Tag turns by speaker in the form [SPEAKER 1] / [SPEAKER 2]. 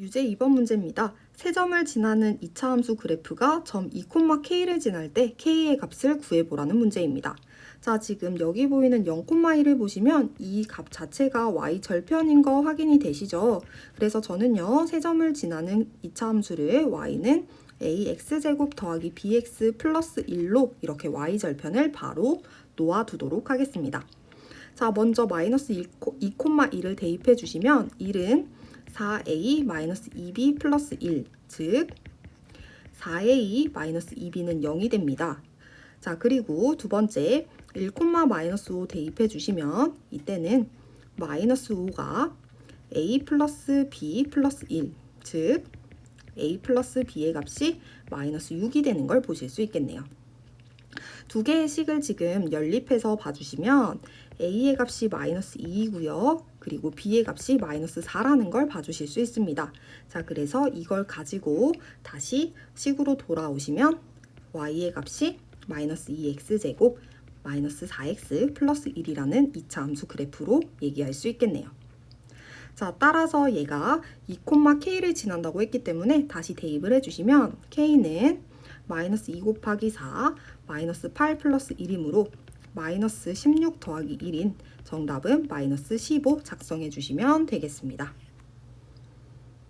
[SPEAKER 1] 유제 2번 문제입니다. 세 점을 지나는 2차 함수 그래프가 점 2,k를 지날 때 k의 값을 구해보라는 문제입니다. 자, 지금 여기 보이는 0,1을 보시면 이 값 자체가 y 절편인 거 확인이 되시죠? 그래서 저는요, 세 점을 지나는 2차 함수를 y는 ax제곱 더하기 bx 플러스 1로 이렇게 y 절편을 바로 놓아두도록 하겠습니다. 자, 먼저 마이너스 2,2를 대입해 주시면 1은 4a 마이너스 2b 플러스 1, 즉 4a 마이너스 2b는 0이 됩니다. 자, 그리고 두 번째 1, 마이너스 5 대입해 주시면 이때는 마이너스 5가 a 플러스 b 플러스 1, 즉 a 플러스 b의 값이 마이너스 6이 되는 걸 보실 수 있겠네요. 두 개의 식을 지금 연립해서 봐주시면 a의 값이 마이너스 2이고요. 그리고 b의 값이 마이너스 4라는 걸 봐주실 수 있습니다. 자, 그래서 이걸 가지고 다시 식으로 돌아오시면 y의 값이 마이너스 2x제곱 마이너스 4x 플러스 1이라는 2차 함수 그래프로 얘기할 수 있겠네요. 자, 따라서 얘가 2,k를 지난다고 했기 때문에 다시 대입을 해주시면 k는 마이너스 2 곱하기 4 마이너스 8 플러스 1이므로 마이너스 16 더하기 1인 정답은 마이너스 15 작성해 주시면 되겠습니다.